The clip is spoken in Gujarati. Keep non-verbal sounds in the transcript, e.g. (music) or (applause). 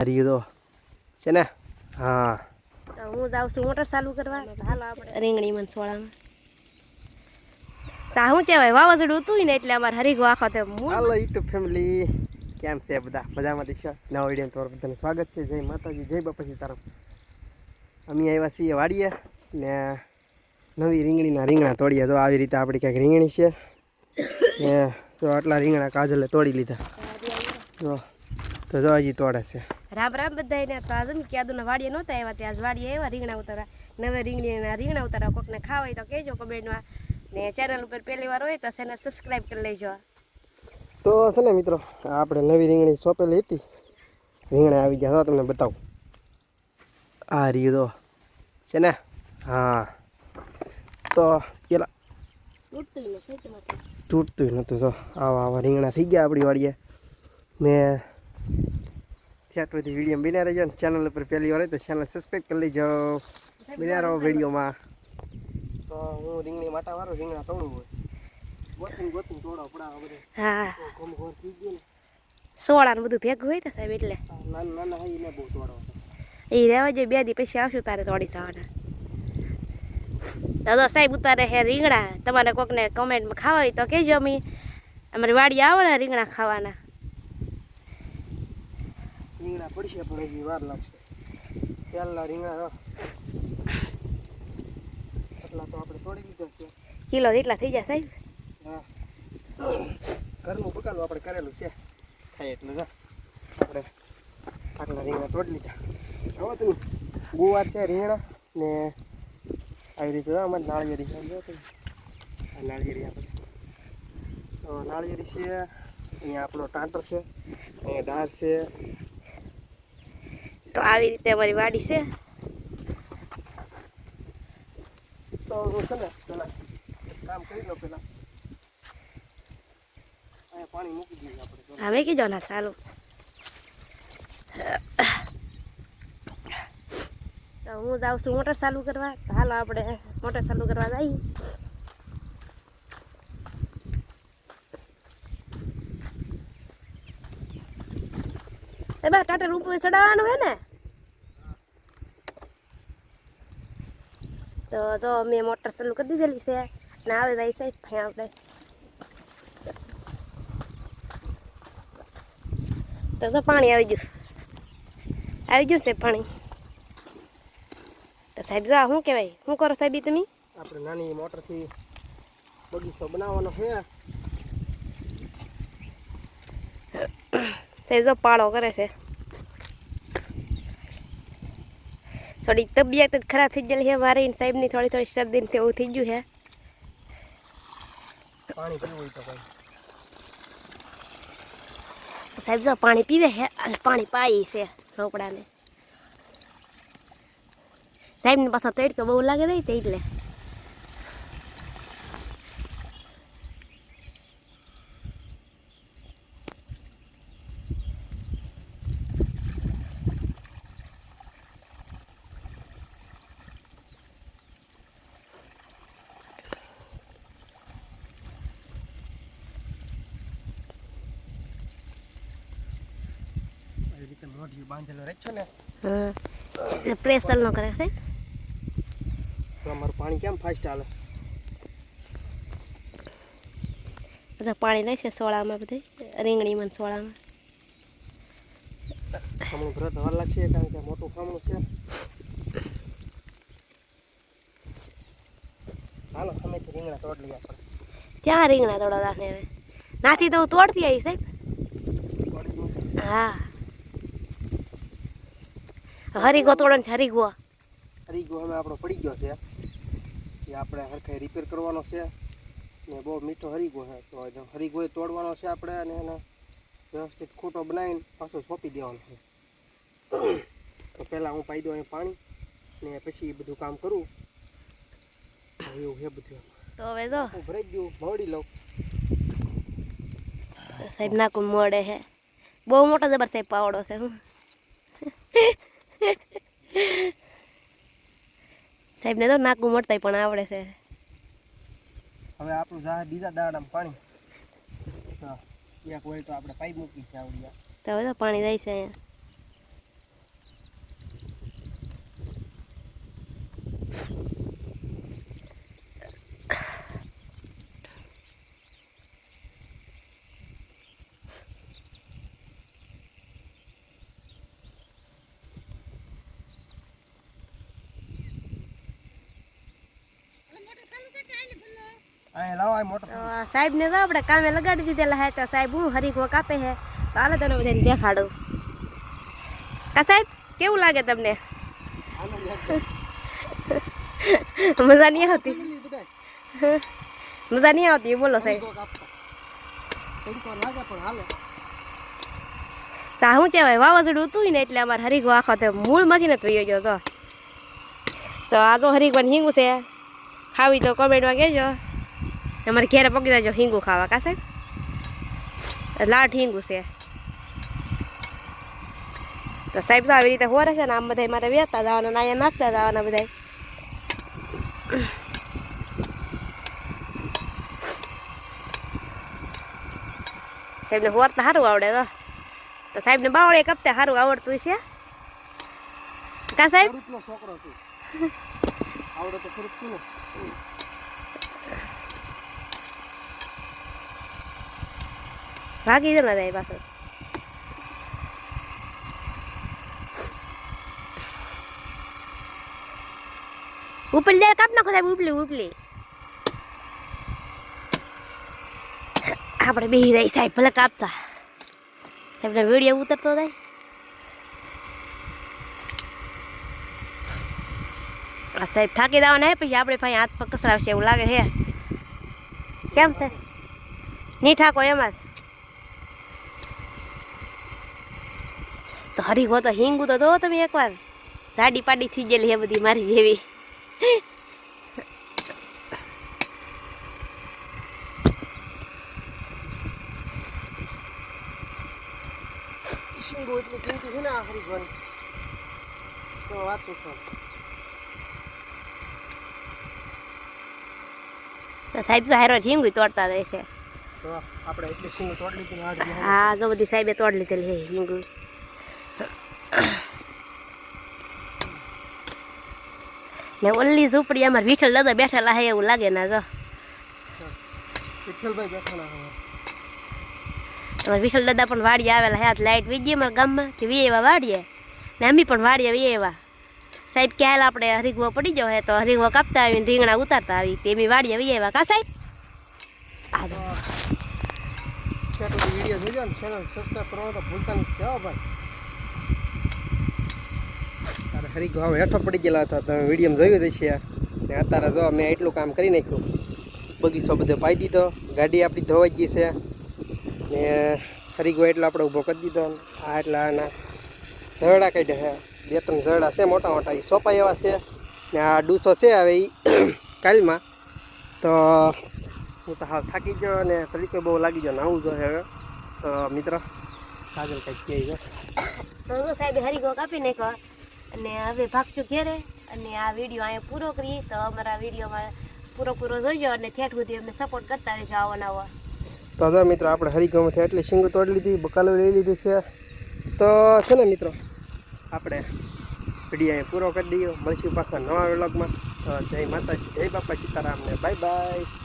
હરી તો છે ને? હા. તો હું જાઉં છું મોટર ચાલુ કરવા. હાલો આપણે. રીંગણી મનસોળામાં. તા શું કહેવાય? વાવાઝોડું હતું ને એટલે અમારે હરીગો આખો તે હાલો યુટ્યુબ ફેમિલી કેમ છે બધા? મજામાં છો? નવા વીડિયો તમારું બધાને સ્વાગત છે. જય માતાજી જય બાપાજી તરફ અમે આવ્યા છીએ વાડીએ ને નવી રીંગણીના રીંગણા તોડીએ. તો આવી રીતે આપણી ક્યાંક રીંગણી છે. ને તો આટલા રીંગણા કાજલે તોડી લીધા. જો તો જો હજી તોડે છે. રામ રામ બધાને તો આજે ને ક્યાદુના વાડીએ નહોતા આવ્યા ત્યાં આજ વાડીએ આવ્યા રીંગણા ઉતારા નવે રીંગણીના રીંગણા ઉતારા કોકને ખાવા હોય તો કહેજો કમેન્ટમાં. ને ચેનલ ઉપર પહેલી વાર હોય તો ચેનલ સબસ્ક્રાઈબ કરી લેજો. તો છે ને મિત્રો આપણે નવી રીંગણી સોંપેલી હતી. રીંગણા આવી ગયા. તમને બતાવું. આ રહ્યું તો છે ને? હા. તો પેલા તૂટતું ને નહોતું તો આવા આવા રીંગણા થઈ ગયા આપણી વાડીએ. મેં થિયેટર બધી વીડિયો બિના રહેજો ને ચેનલ ઉપર પહેલી વાર હોય તો ચેનલ સબસ્ક્રાઈબ કરી લેજો. બિના રહો વિડીયોમાં. તો હું રીંગણી માટા વાળો રીંગણા તોડું હોય. ગોતીને ગોતીને તોડો પડાવો બધે. હા. ઘમ ઘોર થઈ ગયું ને. સોળા ને બધું ભેગું હોય તો સાહેબ એટલે. નાના નાના હોય એને બહુ તોડો. એ રહેવા જોઈએ બે દી પછી આવશું તારે તોડી જવાના. તો તો સાહેબ ઉતારે હે રીંગણા તમારે કોકને કમેન્ટમાં ખાવા હોય તો કહેજો અમે. અમારી વાડી આવો ને રીંગણા ખાવાના. રીંગણા પડશે પણ હજી વાર લાગશે. પહેલાં રીંગણા એટલા તો આપણે તોડી લીધા છે. કિલો જેટલા થઈ જાય સાહેબ હા. ઘરનું બકાલું આપણે કરેલું છે. થાય એટલે જા. આપણે આટલા રીંગણા તોડી લીધા. હવે તું ગુવાર છે રીંગણા ને આવી રીતે અમારે નાળિયેરી છે. નાળિયેરી આપણે. તો નાળિયેરી છે અહીંયા આપણો ટાંટર છે અહીંયા દાળ છે તો આવી રીતે અમારી વાડી છે. તો કામ કરી લો પેલા. પાણી મૂકી દઈએ આપણે તો. હવે કીધો ના સારું. તો હું જાઉં છું મોટર ચાલુ કરવા. તો હાલો આપણે મોટર ચાલુ કરવા જઈએ. એ બા ટાટર ઉપર ચડાવવાનું હે ને? તો જો મેં મોટર ચાલુ કરી દીધેલી છે ને આવે જાય છે ભાઈ આપણે. તો જો પાણી આવી ગયું. આવી ગયું છે પાણી. તો સાહેબ જા શું કહેવાય? શું કરો સાહેબ તમે? આપણે નાની મોટરથી બગીચો બનાવવાનો છે. સાહેબ જો પાળો કરે છે. થોડી તબિયત જ ખરાબ થઈ ગયેલી છે. મારી સાહેબ સાહેબની થોડી થોડી શરદી ને એવું થઈ ગયું છે. સાહેબ જો પાણી પીવે છે અને પાણી પાઈ છે રોપડાને સાહેબને પાછો તડકો બહુ લાગે દઈ તે એટલે. આવી બાંધેલો રાખ્યો ને. હા પ્રેશર ન કરે છે તમારું પાણી કેમ ફાસ્ટ હાલે? બધા પાણી છે સોળામાં બધે રીંગણીમાં સોળામાં. હમણાં ભરત હવાર લાગશે કારણ કે મોટું ખામણું છે. હાલો તમે રીંગણા તોડ લઈએ આપણે. ક્યાં રીંગણા તોડવા ને હવે? નાથી તો હું તોડતી આવી સાહેબ. હા. હરીગો તોડન છે હરીગો હરીગો અમે આપણો પડી ગયો છે. એ આપણે હરખે રિપેર કરવાનો છે. ને બહુ મીઠો હરીગો છે. તો હરીગો તોડવાનો છે આપણે અને એને વ્યવસ્થિત ખૂંટો બનાવીને પાછો સોંપી દેવાનો છે. તો પહેલાં હું પાઈ દઉં અહીં પાણી ને પછી એ બધું કામ કરું. એવું છે બધું તો હવે જો. ભરાઈ ગયું મળી લઉં. સાહેબ નાકું મળે છે બહુ મોટો જબર સાહેબ પાવડો છે હું. સાહેબને તો નાકું મળતાય પણ આવડે છે. હવે આપણું જા બીજા દાડામાં પાણી. તો એક હોય તો આપણે પાઇપ મૂકી છે આવડી તો હવે તો પાણી જાય છે અહીંયા. અહીં ને તો આપણે કામે લગાડી દીધેલા હે, તો સાહેબ હું હરીખો કાપે હે? હાલો તને બધાને દેખાડું. કા સાહેબ, કેવું લાગે તમને? મજા નહીં આવતી? મજા નહીં આવતી બોલો સાહેબ. તા શું કહેવાય, વાવાઝોડું હતું ને એટલે અમારે હરીખો આખો તે મૂળમાંથી નથી વયો ગયો તો આ તો હરીખવાનું હિંગું છે, ખાવી તો કોમેન્ટમાં કહેજો. અમારે ઘેરે પગી જાજો હિંગુ ખાવા કાશે લાઠ હિંગું છે. તો સાહેબ તો આવી રીતે હોરે છે ને, આમ બધા મારે વેતા જવાના ને અહીંયા નાખતા જવાના બધા સાહેબને હોરતા સારું આવડે તો. તો સાહેબને બાવળે કપતે સારું આવડતું છે કા સાહેબ? છોકરો છું. આવડે તો ખરું જ છું ને ભાગી જ ના જાય પાછળ ઉપલી લે કાપ નાખો સાહેબ, ઉપલી ઉપલી. આપણે બેહી રહી સાહેબ, ભલે કાપતા. સાહેબને વીડિયો ઉતરતો થાય આ સાહેબ થાકી દેવાના હે, પછી આપણે પાસે હાથ પગ કસરાવશે એવું લાગે છે. કેમ સાહેબ નહીં ઠાકો એમાં તો હરી હો તો હિંગુ તો જો તમે એકવાર. જાડી પાડી થઈ ગયેલી હે બધી મારી જેવી. શીંગો એટલી કિંમતી છે ને આ ખરી તો વાત પૂછો તો સાહેબ તો હારો હિંગુ તોડતા જાય છે. તો આપણે એટલી શીંગો તોડી લીધી ને આઠ દિવસ હા જો બધી સાહેબે તોડ લીધેલી છે હિંગુ. ને ઓલી ઝૂંપડી અમારે વિઠ્ઠલ દાદા બેઠેલા હે એવું લાગે ના જો. અમારે વિઠ્ઠલ દાદા પણ વાડીએ આવેલા હે આજ લાઇટ વીજી અમારા ગામમાં કે વી એવા વાડીએ? ને અમે પણ વાડીએ વી એવા. સાહેબ કે આપણે હરીગવો પડી ગયો હે તો હરીગવો કાપતા આવીને રીંગણા ઉતારતા આવી તે એમ વાડીએ વી એવા. કા સાહેબ? આ વીડિયો જોજો ને ચેનલ સબસ્ક્રાઈબ કરવાનું તો ભૂલતા નહીં. કેવો ભાઈ? હરી ભાવ હેઠો પડી ગયેલા હતા તમે વીડિયો જોયું હશે ને અત્યારે જો મેં એટલું કામ કરી નાખ્યું. બગીચો બધો પાઈ દીધો, ગાડી આપણી ધોવાઈ ગઈ છે. ને હરીગો એટલો આપણે ઊભો કરી દીધો. આ એટલા આના ઝરડા કાઢ્યા છે. બે ત્રણ ઝરડા છે મોટા મોટા એ સોપા એવા છે. ને આ ડૂસો છે હવે એ (clears throat) કાલમાં. તો હું તો હાવ થાકી ગયો અને તરીકે બહુ લાગી ગયો નાવું જો હવે. તો મિત્ર, કાજલ કંઈક કહે છે. સાહેબે હરીગો કાપી નાખ્યો. અને હવે ભાગશું ઘેરે અને આ વીડિયો અહીંયા પૂરો કરી તો અમારા વિડીયોમાં પૂરો પૂરો જોઈજો અને ઠેઠ સુધી અમને સપોર્ટ કરતા રહેજો આવો નવો તો હવે મિત્રો, આપણે હરિગામથી એટલી શીંગ તોડી લીધી, બકાલો લઈ લીધી છે. તો છે ને મિત્રો, આપણે વીડિયો અહીંયા પૂરો કરી દઈએ. મળીશું પાછા નવા વ્લોગમાં. તો જય માતાજી, જય બાપા સીતારામને બાય બાય.